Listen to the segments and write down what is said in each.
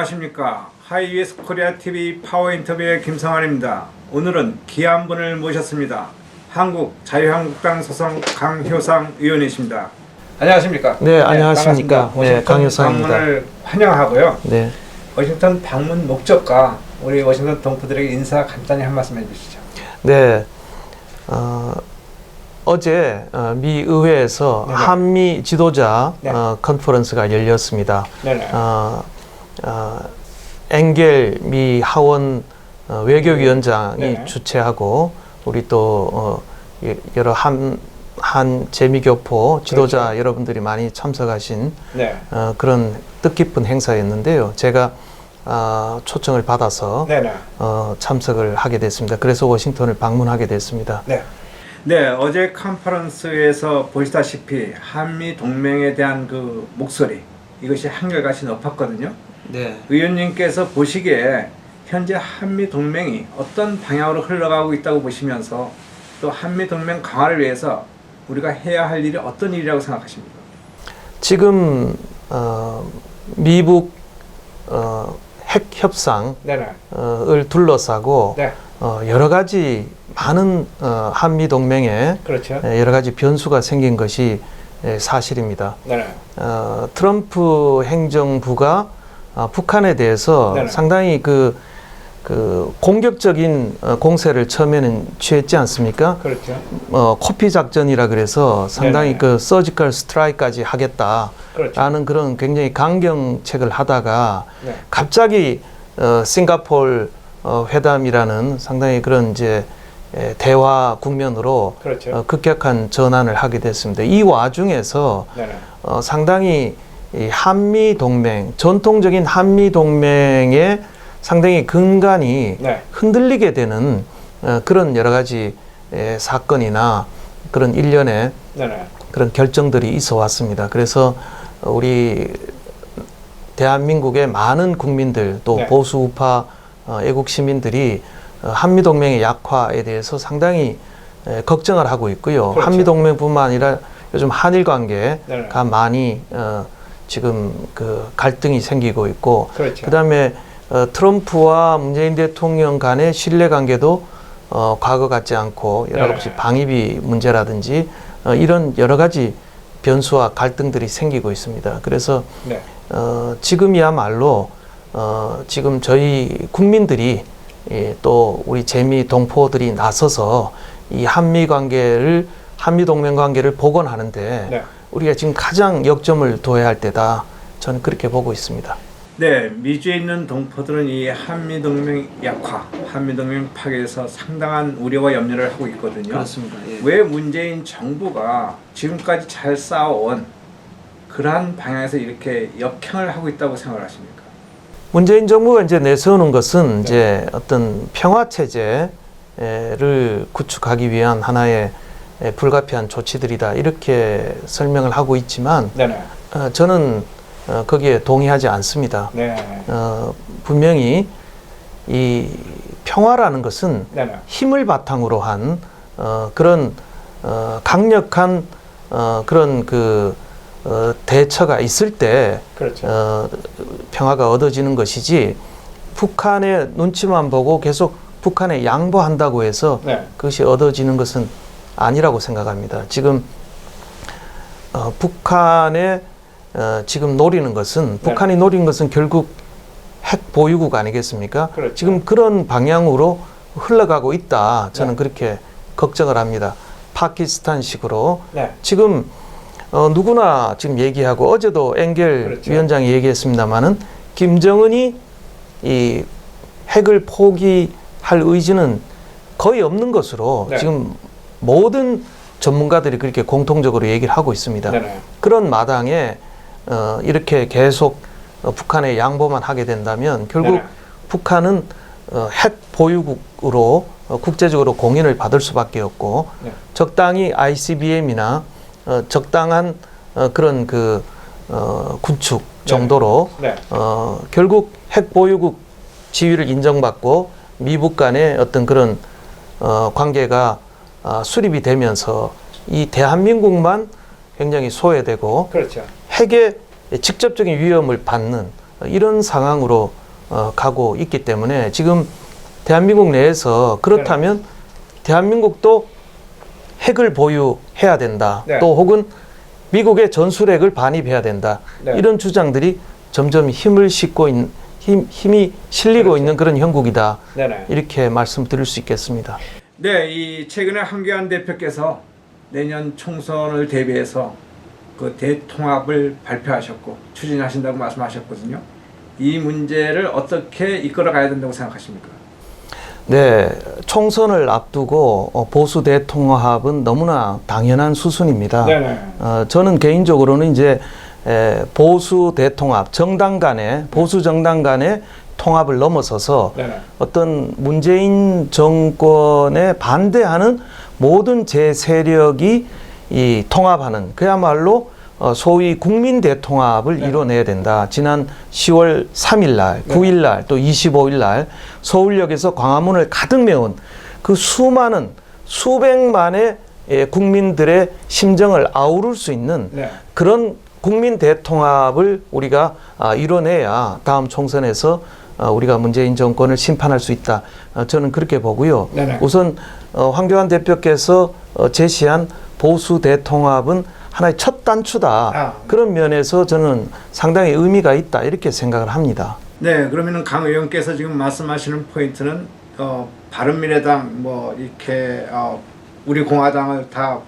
안녕하십니까 하이웨스 코리아 TV 파워 인터뷰의 김성환입니다. 오늘은 귀한 분을 모셨습니다. 한국 자유한국당 소속 강효상 의원이십니다. 안녕하십니까? 네, 안녕하십니까. 네, 워싱턴 강효상입니다. 방문을 환영하고요. 네. 워싱턴 방문 목적과 우리 워싱턴 동포들에게 인사 간단히 한 말씀 해주시죠. 네. 어, 어제 어, 미 의회에서 네네. 한미 지도자 네. 어, 컨퍼런스가 열렸습니다. 네네. 어, 어, 엥겔 미 하원 어, 외교위원장이 네네. 주최하고 우리 또 어, 예- 여러 한, 한 재미교포 지도자 그렇죠. 여러분들이 많이 참석하신 네. 어, 그런 뜻깊은 행사였는데요. 제가 아, 초청을 받아서 네네. 어, 참석을 하게 됐습니다. 그래서 워싱턴을 방문하게 됐습니다. 네. 네, 어제 컨퍼런스에서 보시다시피 한미 동맹에 대한 그 목소리 이것이 한결같이 높았거든요. 네. 의원님께서 보시기에 현재 한미 동맹이 어떤 방향으로 흘러가고 있다고 보시면서 또 한미 동맹 강화를 위해서 우리가 해야 할 일이 어떤 일이라고 생각하십니까? 지금 어, 미북 어, 핵 협상을 네네. 둘러싸고 네, 어, 여러 가지 많은 어, 한미 동맹에 그렇죠. 여러 가지 변수가 생긴 것이 예, 사실입니다. 네네. 어, 트럼프 행정부가 어, 북한에 대해서 네네. 상당히 그, 그 공격적인 어, 공세를 처음에는 취했지 않습니까? 그렇죠. 어, 코피 작전이라 그래서 상당히 네네. 그 서지컬 스트라이크까지 하겠다라는 그렇죠. 그런 굉장히 강경책을 하다가 네. 갑자기 어, 싱가폴 어, 회담이라는 상당히 그런 이제 에, 대화 국면으로 그렇죠. 어, 급격한 전환을 하게 됐습니다. 이 와중에서 네네. 어, 상당히 이 한미 동맹 전통적인 한미 동맹의 상당히 근간이 네. 흔들리게 되는 어, 그런 여러 가지 에, 사건이나 그런 일련의 네네. 그런 결정들이 있어 왔습니다. 그래서 어, 우리 대한민국의 많은 국민들 또 네. 보수 우파 어, 애국 시민들이 어, 한미 동맹의 약화에 대해서 상당히 에, 걱정을 하고 있고요. 그렇죠. 한미 동맹뿐만 아니라 요즘 한일 관계가 네네. 많이 어, 지금 그 갈등이 생기고 있고 그렇죠. 그다음에 어, 트럼프와 문재인 대통령 간의 신뢰 관계도 어, 과거 같지 않고 여러 네. 가지 방위비 문제라든지 어, 이런 여러 가지 변수와 갈등들이 생기고 있습니다. 그래서 네. 어, 지금이야말로 어, 지금 저희 국민들이 예, 또 우리 재미 동포들이 나서서 이 한미 관계를 한미 동맹 관계를 복원하는데 네. 우리가 지금 가장 역점을 둬야 할 때다. 저는 그렇게 보고 있습니다. 네, 미주에 있는 동포들은 이 한미 동맹 약화, 한미 동맹 파괴에서 상당한 우려와 염려를 하고 있거든요. 예. 왜 문재인 정부가 지금까지 잘 쌓아온 그러한 방향에서 이렇게 역행을 하고 있다고 생각하십니까? 문재인 정부가 이제 내세우는 것은 네. 이제 어떤 평화 체제를 구축하기 위한 하나의 에, 불가피한 조치들이다 이렇게 설명을 하고 있지만 네네. 어, 저는 어, 거기에 동의하지 않습니다. 네. 어, 분명히 이 평화라는 것은 네네. 힘을 바탕으로 한 어, 그런 어, 강력한 어, 그런 그 어, 대처가 있을 때 그렇죠. 어, 평화가 얻어지는 것이지 북한의 눈치만 보고 계속 북한에 양보한다고 해서 네. 그것이 얻어지는 것은 아니라고 생각합니다. 지금 어, 북한의 어, 지금 노리는 것은 네. 북한이 노린 것은 결국 핵 보유국 아니겠습니까? 그렇죠. 지금 그런 방향으로 흘러가고 있다. 저는 네. 그렇게 걱정을 합니다. 파키스탄식으로 네. 지금 어, 누구나 지금 얘기하고 어제도 엥겔 그렇죠. 위원장이 얘기했습니다마는 김정은이 이 핵을 포기할 의지는 거의 없는 것으로 네. 지금 모든 전문가들이 그렇게 공통적으로 얘기를 하고 있습니다. 네네. 그런 마당에 어, 이렇게 계속 어, 북한에 양보만 하게 된다면 결국 네네. 북한은 어, 핵 보유국으로 어, 국제적으로 공인을 받을 수밖에 없고 네. 적당히 ICBM이나 어, 적당한 어, 그런 그 어, 군축 정도로 네. 어, 결국 핵 보유국 지위를 인정받고 미북 간의 어떤 그런 어, 관계가 아, 수립이 되면서 이 대한민국만 굉장히 소외되고 그렇죠. 핵의 직접적인 위험을 받는 어, 이런 상황으로 어, 가고 있기 때문에 지금 대한민국 내에서 그렇다면 대한민국도 핵을 보유해야 된다. 네. 또 혹은 미국의 전술핵을 반입해야 된다. 네. 이런 주장들이 점점 힘을 싣고 있, 힘, 힘이 실리고 그렇죠. 있는 그런 형국이다. 네네. 이렇게 말씀드릴 수 있겠습니다. 네, 이 최근에 한교안 대표께서 내년 총선을 대비해서 그 대통합을 발표하셨고 추진하신다고 말씀하셨거든요. 이 문제를 어떻게 이끌어 가야 된다고 생각하십니까? 네, 총선을 앞두고 어, 보수 대통합은 너무나 당연한 수순입니다. 네네. 어, 저는 개인적으로는 이제 에, 보수 대통합, 정당 간의 보수 정당 간의 통합을 넘어서서 네네. 어떤 문재인 정권에 반대하는 모든 제 세력이 이 통합하는 그야말로 어, 소위 국민 대통합을 네. 이뤄내야 된다. 지난 10월 3일 날, 네. 9일 날, 또 25일 날 서울역에서 광화문을 가득 메운 그 수많은 수백만의 예, 국민들의 심정을 아우를 수 있는 네. 그런 국민 대통합을 우리가 아, 이뤄내야 다음 총선에서 어, 우리가 문재인 정권을 심판할 수 있다. 어, 저는 그렇게 보고요. 네네. 우선 어, 황교안 대표께서 어, 제시한 보수 대통합은 하나의 첫 단추다. 아. 그런 면에서 저는 상당히 의미가 있다 이렇게 생각을 합니다. 네, 그러면은 강 의원께서 지금 말씀하시는 포인트는 어, 바른미래당 뭐 이렇게 어, 우리 공화당을 다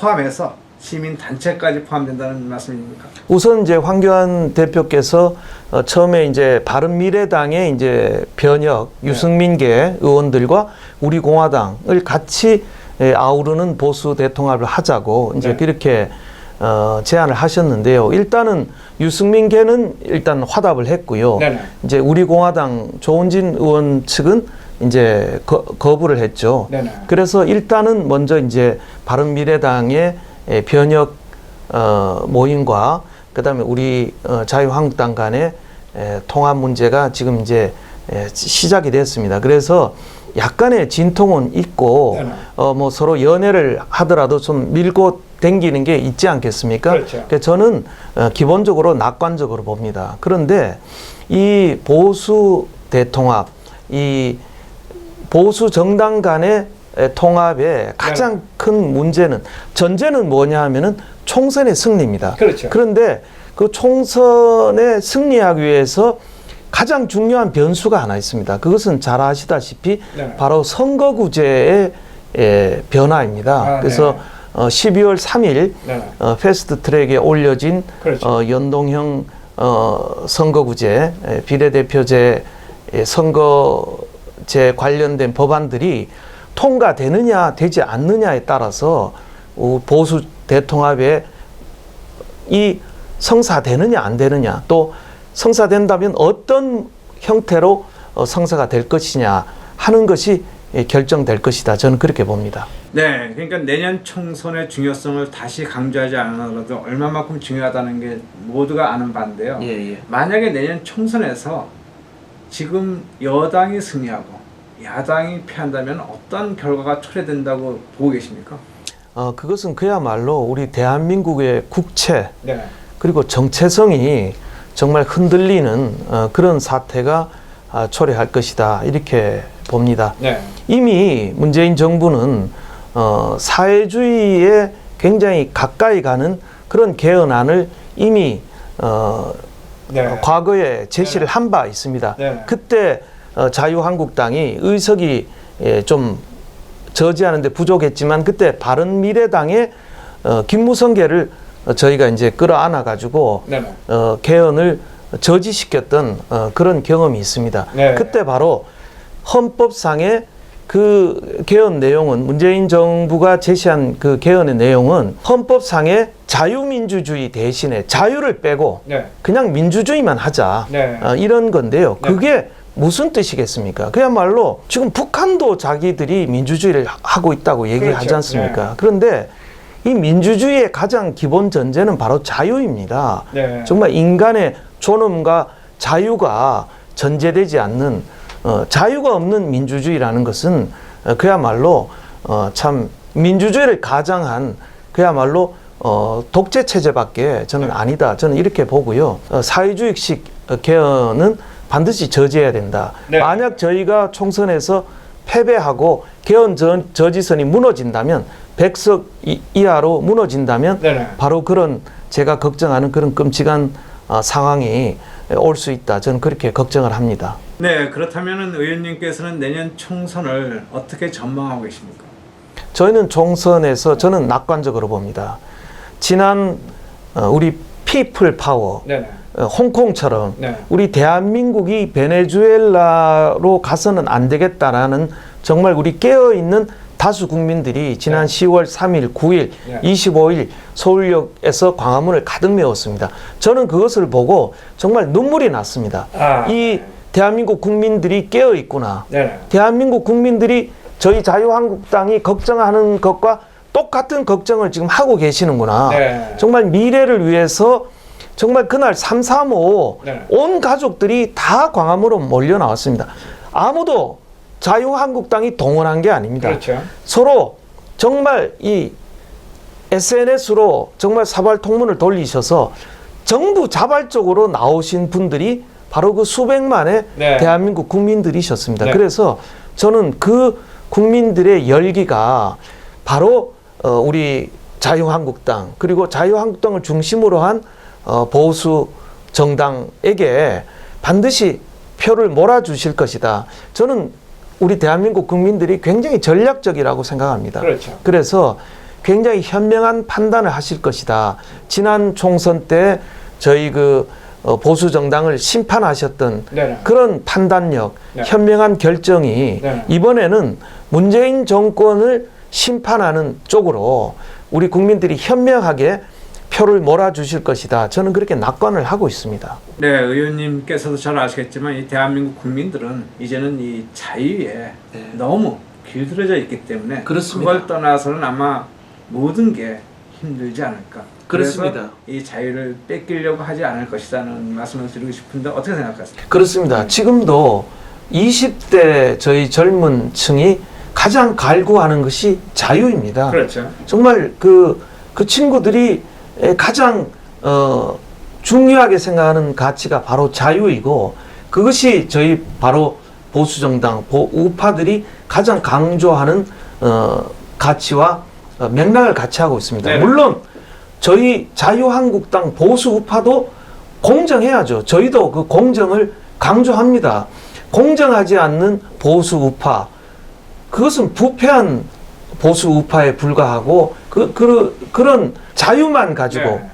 포함해서 시민 단체까지 포함된다는 말씀입니까? 우선 이제 황교안 대표께서 어, 처음에 이제 바른미래당의 이제 변혁 네. 유승민계 의원들과 우리 공화당을 같이 에, 아우르는 보수 대통합을 하자고 이제 네. 그렇게 어, 제안을 하셨는데요. 일단은 유승민계는 일단 화답을 했고요. 네네. 이제 우리 공화당 조은진 의원 측은 이제 거, 거부를 했죠. 네네. 그래서 일단은 먼저 이제 바른미래당의 에, 변혁 어, 모임과 그다음에 우리 어, 자유한국당 간의 에, 통합 문제가 지금 이제 에, 시작이 됐습니다. 그래서 약간의 진통은 있고. 어, 뭐 서로 연애를 하더라도 좀 밀고 당기는 게 있지 않겠습니까? 그렇죠. 그러니까 저는 어, 기본적으로 낙관적으로 봅니다. 그런데 이 보수 대통합, 이 보수 정당 간의 에, 통합의 가장 네. 큰 문제는 전제는 뭐냐 하면은 총선의 승리입니다. 그렇죠. 그런데 그 총선에 승리하기 위해서 가장 중요한 변수가 하나 있습니다. 그것은 잘 아시다시피 네. 바로 선거구제의 에, 변화입니다. 아, 그래서 네. 어, 12월 3일 네네. 어, 패스트 트랙에 올려진 그렇죠. 어, 연동형 어, 선거구제, 에, 비례대표제 에, 선거제 관련된 법안들이 통과되느냐 되지 않느냐에 따라서 우- 보수 대통합에 이 성사되느냐 안 되느냐 또 성사된다면 어떤 형태로 어, 성사가 될 것이냐 하는 것이 예, 결정될 것이다. 저는 그렇게 봅니다. 네, 그러니까 내년 총선의 중요성을 다시 강조하지 않아도 얼마만큼 중요하다는 게 모두가 아는 바인데요. 예. 만약에 내년 총선에서 지금 여당이 승리하고 야당이 패한다면 어떤 결과가 초래된다고 보고 계십니까? 어, 그것은 그야말로 우리 대한민국의 국채 네. 그리고 정체성이 정말 흔들리는 어, 그런 사태가 아, 초래할 것이다 이렇게 봅니다. 네. 이미 문재인 정부는 어, 사회주의에 굉장히 가까이 가는 그런 개헌안을 이미 어, 네. 어, 과거에 제시를 네. 한바 있습니다. 네. 그때 어, 자유한국당이 의석이 예, 좀 저지하는데 부족했지만 그때 바른미래당의 어, 김무성계를 어, 저희가 이제 끌어안아 가지고 네. 어, 개헌을 저지시켰던 어, 그런 경험이 있습니다. 네. 그때 바로 헌법상의 그 개헌 내용은 문재인 정부가 제시한 그 개헌의 내용은 헌법상의 자유민주주의 대신에 자유를 빼고 네. 그냥 민주주의만 하자 네. 어, 이런 건데요. 네. 그게 무슨 뜻이겠습니까? 그야말로 지금 북한도 자기들이 민주주의를 하- 하고 있다고 얘기하지 그렇죠. 않습니까? 그런데 이 민주주의의 가장 기본 전제는 바로 자유입니다. 네. 정말 인간의 존엄과 자유가 전제되지 않는 어, 자유가 없는 민주주의라는 것은 어, 그야말로 어, 참 민주주의를 가장한 그야말로 어, 독재 체제밖에 저는 네. 아니다. 저는 이렇게 보고요. 어, 사회주의식 어, 개헌은 반드시 저지해야 된다. 네. 만약 저희가 총선에서 패배하고 개헌 저, 저지선이 무너진다면 백석 이- 이하로 무너진다면 네네. 바로 그런 제가 걱정하는 그런 끔찍한 어, 상황이 올 수 있다. 저는 그렇게 걱정을 합니다. 네, 그렇다면 의원님께서는 내년 총선을 어떻게 전망하고 계십니까? 저희는 총선에서 저는 낙관적으로 봅니다. 지난 어, 우리 피플 파워 네네. 어, 홍콩처럼 네. 우리 대한민국이 베네수엘라로 가서는 안 되겠다라는 정말 우리 깨어 있는 다수 국민들이 지난 네. 10월 3일, 9일, 네. 25일 서울역에서 광화문을 가득 메웠습니다. 저는 그것을 보고 정말 눈물이 났습니다. 아, 이 대한민국 국민들이 깨어 있구나. 네네. 대한민국 국민들이 저희 자유한국당이 걱정하는 것과 똑같은 걱정을 지금 하고 계시는구나. 네. 정말 미래를 위해서 정말 그날 335 네. 온 가족들이 다 광화문으로 몰려 나왔습니다. 아무도 자유한국당이 동원한 게 아닙니다. 그렇죠. 서로 정말 이 SNS로 정말 사발 통문을 돌리셔서 정부 자발적으로 나오신 분들이 바로 그 수백만의 네. 대한민국 국민들이셨습니다. 네. 그래서 저는 그 국민들의 열기가 바로 어, 우리 자유한국당 그리고 자유한국당을 중심으로 한 어, 보수 정당에게 반드시 표를 몰아주실 것이다. 저는 우리 대한민국 국민들이 굉장히 전략적이라고 생각합니다. 그렇죠. 그래서 굉장히 현명한 판단을 하실 것이다. 지난 총선 때 저희 그 어, 보수 정당을 심판하셨던 네네. 그런 판단력, 네. 현명한 결정이 네. 이번에는 문재인 정권을 심판하는 쪽으로 우리 국민들이 현명하게 표를 몰아주실 것이다. 저는 그렇게 낙관을 하고 있습니다. 네, 의원님께서도 잘 아시겠지만 이 대한민국 국민들은 이제는 이 자유에 네. 너무 길들여져 있기 때문에 그렇습니다. 그걸 떠나서는 아마 모든 게 힘들지 않을까. 그렇습니다. 그래서 이 자유를 뺏기려고 하지 않을 것이라는 말씀을 드리고 싶은데 어떻게 생각하세요? 그렇습니다. 지금도 20대 저희 젊은 층이 가장 갈구하는 것이 자유입니다. 그렇죠. 정말 그, 그 친구들이 에, 가장 어, 중요하게 생각하는 가치가 바로 자유이고 그것이 저희 바로 보수 정당, 보, 우파들이 가장 강조하는 어, 가치와 어, 맥락을 같이 하고 있습니다. 네. 물론 저희 자유한국당 보수 우파도 공정해야죠. 저희도 그 공정을 강조합니다. 공정하지 않는 보수 우파, 그것은 부패한 보수 우파에 불과하고 그, 그 그런 자유만 가지고 네.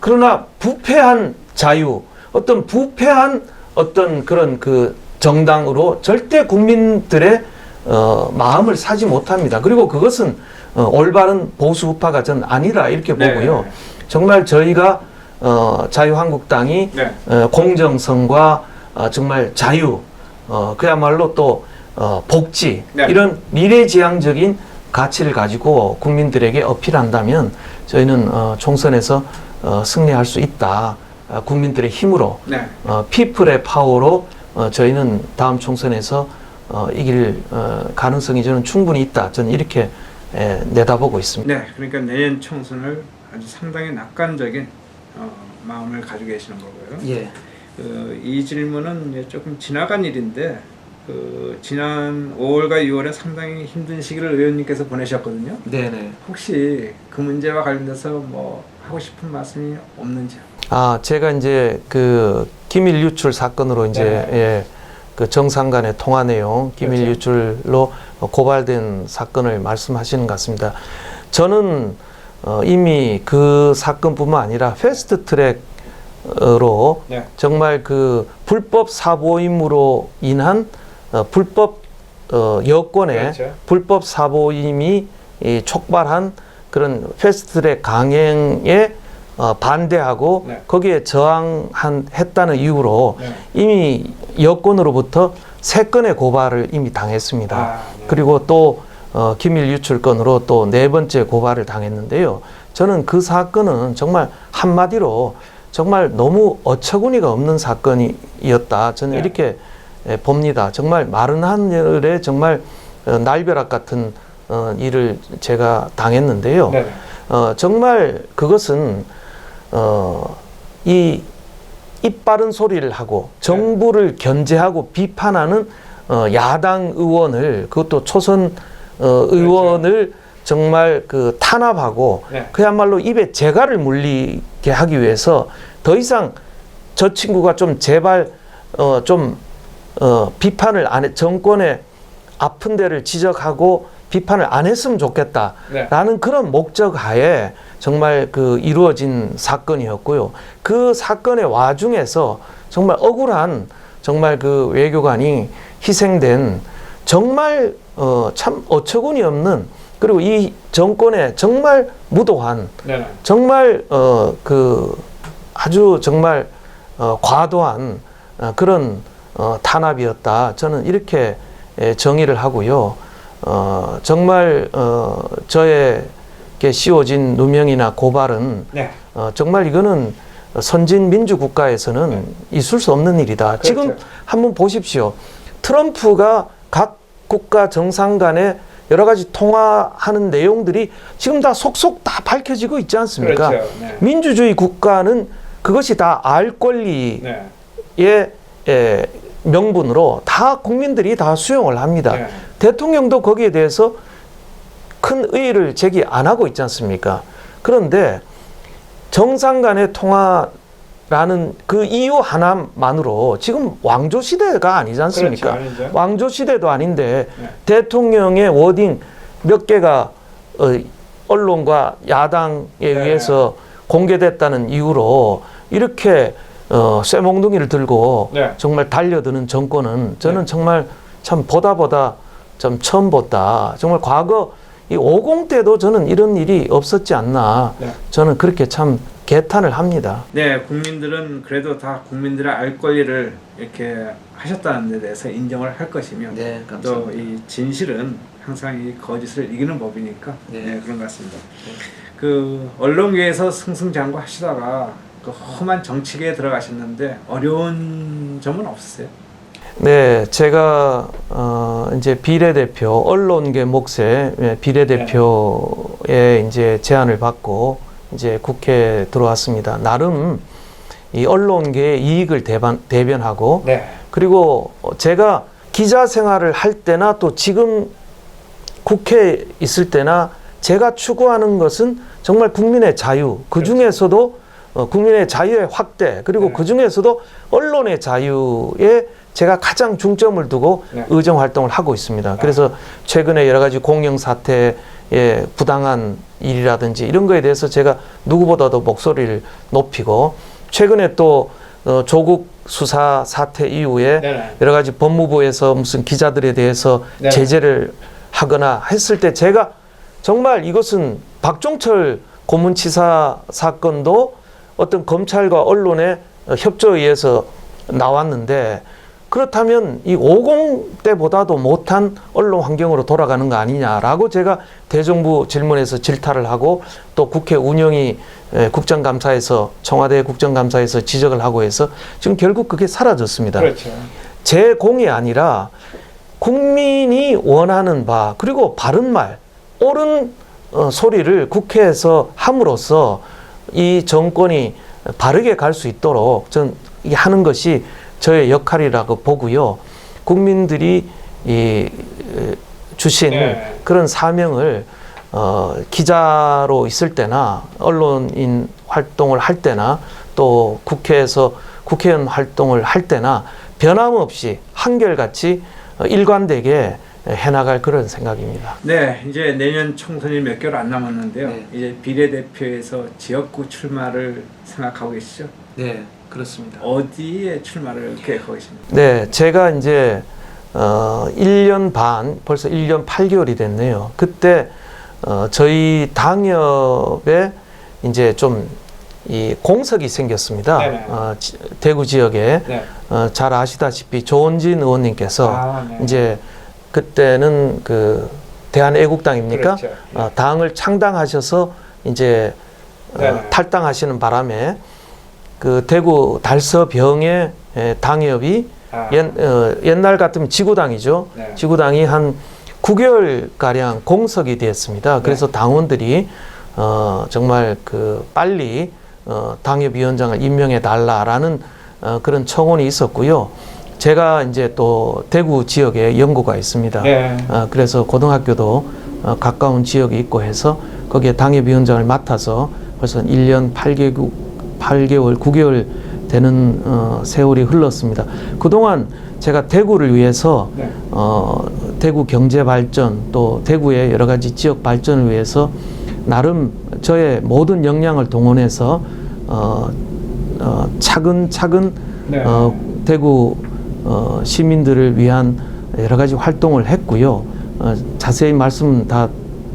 그러나 부패한 자유 어떤 부패한 어떤 그런 그 정당으로 절대 국민들의 어, 마음을 사지 못합니다. 그리고 그것은 어, 올바른 보수 우파가 전 아니라 이렇게 네. 보고요. 정말 저희가 어, 자유한국당이 네. 어, 공정성과 어, 정말 자유, 어, 그야말로 또 어, 복지 네. 이런 미래지향적인 가치를 가지고 국민들에게 어필한다면 저희는 어, 총선에서 어, 승리할 수 있다. 어, 국민들의 힘으로 네. 어, 피플의 파워로 어, 저희는 다음 총선에서 어, 이길 어, 가능성이 저는 충분히 있다. 저는 이렇게 에, 내다보고 있습니다. 네, 그러니까 내년 총선을 아주 상당히 낙관적인 어, 마음을 가지고 계시는 거고요. 예. 그, 이 질문은 조금 지나간 일인데 그 지난 5월과 6월에 상당히 힘든 시기를 의원님께서 보내셨거든요. 네네. 혹시 그 문제와 관련돼서 뭐 하고 싶은 말씀이 없는지요? 아, 제가 이제 그 기밀 유출 사건으로 이제 네. 예, 그 정상 간의 통화 내용 기밀 그렇죠. 유출로 고발된 사건을 말씀하시는 것 같습니다. 저는 어, 이미 그 사건뿐만 아니라 패스트 트랙으로 네. 정말 그 불법 사보임으로 인한 어, 불법 어, 여권의 그렇죠. 불법 사보임이 이 촉발한 그런 패스트트랙 강행에 어, 반대하고 네. 거기에 저항한 했다는 이유로 네. 이미 여권으로부터 세 건의 고발을 이미 당했습니다. 아, 네. 그리고 또 어, 기밀 유출 건으로 또 네 번째 고발을 당했는데요. 저는 그 사건은 정말 한마디로 정말 너무 어처구니가 없는 사건이었다. 저는 네. 이렇게 예, 봅니다. 정말 마른 하늘에 정말 어, 날벼락 같은 어, 일을 제가 당했는데요. 네. 어, 정말 그것은 어, 이 입 바른 소리를 하고 정부를 견제하고 비판하는 어, 야당 의원을 그것도 초선 어, 의원을 정말 그 탄압하고 네. 그야말로 입에 재갈을 물리게 하기 위해서 더 이상 저 친구가 좀 제발 어, 좀 어, 비판을 안 해, 정권의 아픈 데를 지적하고 비판을 안 했으면 좋겠다라는 네. 그런 목적 하에 정말 그 이루어진 사건이었고요. 그 사건의 와중에서 정말 억울한 정말 그 외교관이 희생된 정말 어, 참 어처구니 없는 그리고 이 정권에 정말 무도한 네네. 정말 어 그 아주 정말 어 과도한 어, 그런 어 탄압이었다. 저는 이렇게 예, 정의를 하고요. 어 정말 어 저에게 씌워진 누명이나 고발은 네. 어 정말 이거는 선진 민주 국가에서는 있을 수 없는 일이다. 지금 그렇죠. 한번 보십시오. 트럼프가 각 국가 정상 간에 여러 가지 통화하는 내용들이 지금 다 속속 다 밝혀지고 있지 않습니까? 그렇죠. 네. 민주주의 국가는 그것이 다 알 권리의 네. 에, 명분으로 다 국민들이 다 수용을 합니다. 네. 대통령도 거기에 대해서 큰 의의를 제기 안 하고 있지 않습니까? 그런데 정상 간의 통화라는 그 이유 하나만으로 지금 왕조 시대가 아니지 않습니까? 그렇죠. 왕조 시대도 아닌데 네. 대통령의 워딩 몇 개가 어, 언론과 야당에 네. 의해서 공개됐다는 이유로 이렇게 어, 쇠몽둥이를 들고 네. 정말 달려드는 정권은 저는 네. 정말 참 보다 보다 좀 처음 봤다. 정말 과거 이 50 때도 저는 이런 일이 없었지 않나. 네. 저는 그렇게 참 개탄을 합니다. 네, 국민들은 그래도 다 국민들의 알 권리를 이렇게 하셨다는 데 대해서 인정을 할 것이며 네, 또 이 진실은 항상 이 거짓을 이기는 법이니까 네. 네, 그런 것 같습니다. 그 언론계에서 승승장구 하시다가 그 험한 정치계에 들어가셨는데 어려운 점은 없으세요? 네, 제가 어 이제 비례대표 언론계 몫의 예, 비례대표에 이제 제안을 받고 이제 국회에 들어왔습니다. 나름 이 언론계의 이익을 대반, 대변하고 네. 그리고 제가 기자 생활을 할 때나 또 지금 국회에 있을 때나 제가 추구하는 것은 정말 국민의 자유, 그 중에서도 어, 국민의 자유의 확대, 그리고 네. 그 중에서도 언론의 자유에 제가 가장 중점을 두고 네. 의정 활동을 하고 있습니다. 그래서 최근에 여러 가지 공영 사태의 부당한 일이라든지 이런 거에 대해서 제가 누구보다도 목소리를 높이고 최근에 또 어, 조국 수사 사태 이후에 네네. 여러 가지 법무부에서 무슨 기자들에 대해서 네. 제재를 하거나 했을 때 제가 정말 이것은 박종철 고문치사 사건도 어떤 검찰과 언론의 협조에 의해서 나왔는데 그렇다면 이 50 때보다도 못한 언론 환경으로 돌아가는 거 아니냐라고 제가 대정부 질문에서 질타를 하고 또 국회 운영위 에, 국정감사에서 청와대 국정감사에서 지적을 하고 해서 지금 결국 그게 사라졌습니다. 그렇죠. 제 공이 아니라 국민이 원하는 바 그리고 바른 말 옳은 어, 소리를 국회에서 함으로써 이 정권이 바르게 갈 수 있도록 전 하는 것이 저의 역할이라고 보고요. 국민들이 이 에, 주신 네. 그런 사명을 어, 기자로 있을 때나 언론인 활동을 할 때나 또 국회에서 국회의원 활동을 할 때나 변함없이 한결같이 어, 일관되게 해나갈 그런 생각입니다. 네, 이제 내년 총선이 몇 개월 안 남았는데요. 네. 이제 비례대표에서 지역구 출마를 생각하고 계시죠? 네, 그렇습니다. 어디에 출마를 계획하고 계십니까? 네, 제가 이제 어 1년 반, 벌써 1년 8개월이 됐네요. 그때 어 저희 당협에 이제 좀 이 공석이 생겼습니다. 네네. 어, 지- 대구 지역에 네. 어, 잘 아시다시피 조원진 의원님께서 아, 네. 이제 그때는 그 대한애국당입니까? 그렇죠. 어, 당을 창당하셔서 이제 어, 네네. 탈당하시는 바람에 그 대구 달서병의 에, 당협이 아, 옛, 어, 옛날 같으면 지구당이죠. 네. 지구당이 한 9개월 가량 공석이 되었습니다. 그래서 당원들이 어, 정말 그 빨리 어, 당협위원장을 임명해 달라라는 어, 그런 청원이 있었고요. 제가 이제 또 대구 지역에 연구가 있습니다. 네. 어, 그래서 고등학교도 어, 가까운 지역에 있고 해서 거기에 당협위원장을 맡아서 벌써 1년 8개월, 8개월 9개월 되는 어, 세월이 흘렀습니다. 그동안 제가 대구를 위해서 네. 어, 대구 경제 발전 또 대구의 여러 가지 지역 발전을 위해서 나름 저의 모든 역량을 동원해서 어, 어, 차근차근 네. 어, 대구 어, 시민들을 위한 여러 가지 활동을 했고요. 어, 자세히 말씀 다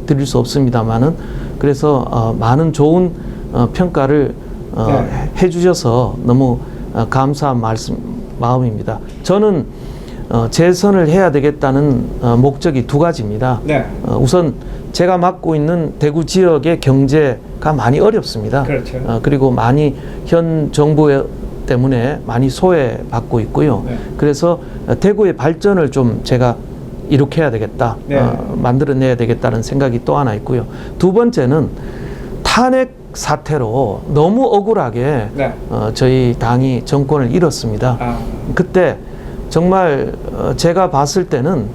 드릴 수 없습니다만은 그래서 어, 많은 좋은 어, 평가를 어, 네. 해주셔서 너무 어, 감사한 말씀 마음입니다. 저는 어, 재선을 해야 되겠다는 어, 목적이 두 가지입니다. 네. 어, 우선 제가 맡고 있는 대구 지역의 경제가 많이 어렵습니다. 그렇죠. 어, 그리고 많이 현 정부 때문에 많이 소외받고 있고요. 네. 그래서 어, 대구의 발전을 좀 제가 일으켜야 되겠다, 네. 어, 만들어내야 되겠다는 생각이 또 하나 있고요. 두 번째는 탄핵 사태로 너무 억울하게 네. 어, 저희 당이 정권을 잃었습니다. 아, 그때 정말 어, 제가 봤을 때는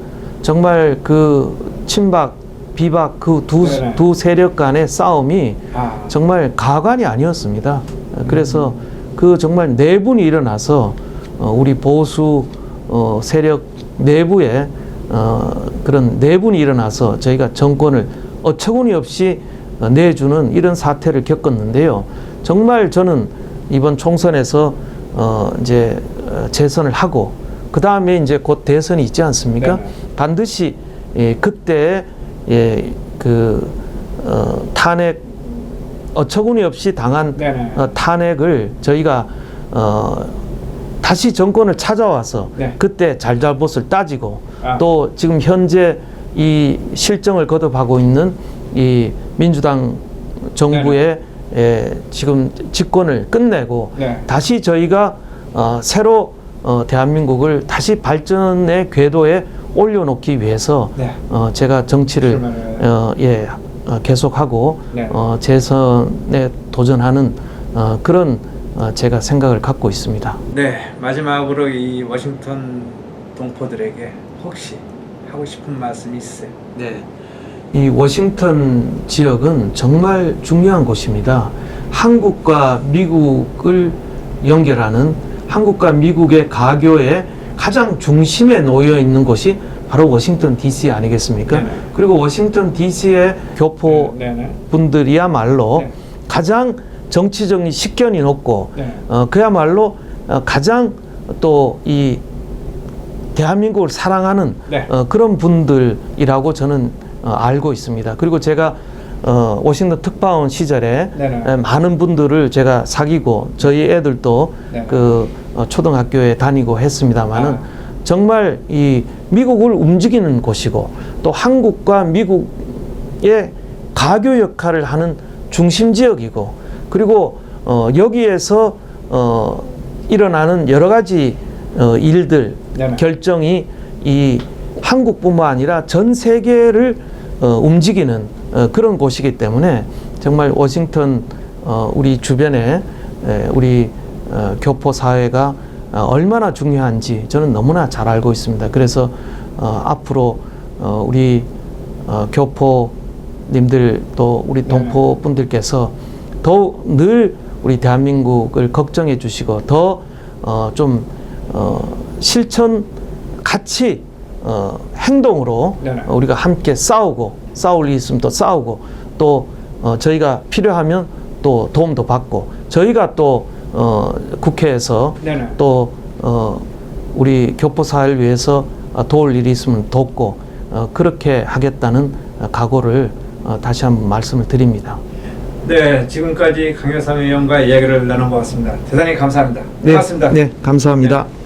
정말 그 친박 비박 그두 네네. 두 세력 간의 싸움이 아, 정말 가관이 아니었습니다. 어, 그래서 그 정말 내분이 일어나서 어, 우리 보수 어, 세력 내부에 어, 그런 내분이 일어나서 저희가 정권을 어처구니 없이 어, 내주는 이런 사태를 겪었는데요. 정말 저는 이번 총선에서 어, 이제 어, 재선을 하고 그 다음에 이제 곧 대선이 있지 않습니까? 네네. 반드시 예, 그때 예, 그 어, 탄핵 어처구니 없이 당한 네네. 어, 탄핵을 저희가 어, 다시 정권을 찾아와서 네. 그때 잘잘못을 따지고 아. 또 지금 현재 이 실정을 거듭하고 있는 이 민주당 정부의 예, 지금 집권을 끝내고 네. 다시 저희가 어, 새로 어, 대한민국을 다시 발전의 궤도에 올려놓기 위해서 네. 어, 제가 정치를 어, 예, 어, 계속하고 네. 어, 재선에 도전하는 어, 그런 어, 제가 생각을 갖고 있습니다. 네, 마지막으로 이 워싱턴 동포들에게 혹시 하고 싶은 말씀이 있으세요? 네. 이 워싱턴 지역은 정말 중요한 곳입니다. 한국과 미국을 연결하는 한국과 미국의 가교의 가장 중심에 놓여 있는 곳이 바로 워싱턴 D.C. 아니겠습니까? 네네. 그리고 워싱턴 D.C.의 교포 네, 네. 분들이야말로 네. 가장 정치적인 식견이 높고 네. 어, 그야말로 어, 가장 또 이 대한민국을 사랑하는 네. 어, 그런 분들이라고 저는 어, 알고 있습니다. 그리고 제가 어, 워싱턴 특파원 시절에 네네. 에, 많은 분들을 제가 사귀고 저희 애들도 네. 그 어, 초등학교에 다니고 했습니다만은 아. 정말 이 미국을 움직이는 곳이고 또 한국과 미국의 가교 역할을 하는 중심 지역이고 그리고 어, 여기에서 어, 일어나는 여러 가지 어, 일들 네네. 결정이 이 한국뿐만 아니라 전 세계를 어, 움직이는 어, 그런 곳이기 때문에 정말 워싱턴 어, 우리 주변에 에, 우리 어, 교포 사회가 어, 얼마나 중요한지 저는 너무나 잘 알고 있습니다. 그래서 어, 앞으로 어, 우리 어, 교포님들 또 우리 네네. 동포 분들께서 더욱 늘 우리 대한민국을 걱정해 주시고 더좀 어, 실천 같이 어, 행동으로 네네. 어, 우리가 함께 싸우고 싸울 일 있으면 또 싸우고 또 어, 저희가 필요하면 또 도움도 받고 저희가 또 어, 국회에서 네네. 또 어, 우리 교포 사회를 위해서 어, 도울 일이 있으면 돕고 어, 그렇게 하겠다는 어, 각오를 어, 다시 한번 말씀을 드립니다. 네, 지금까지 강효상 의원과 이야기를 나눠보았습니다. 대단히 감사합니다. 고맙습니다. 네, 감사합니다. 네.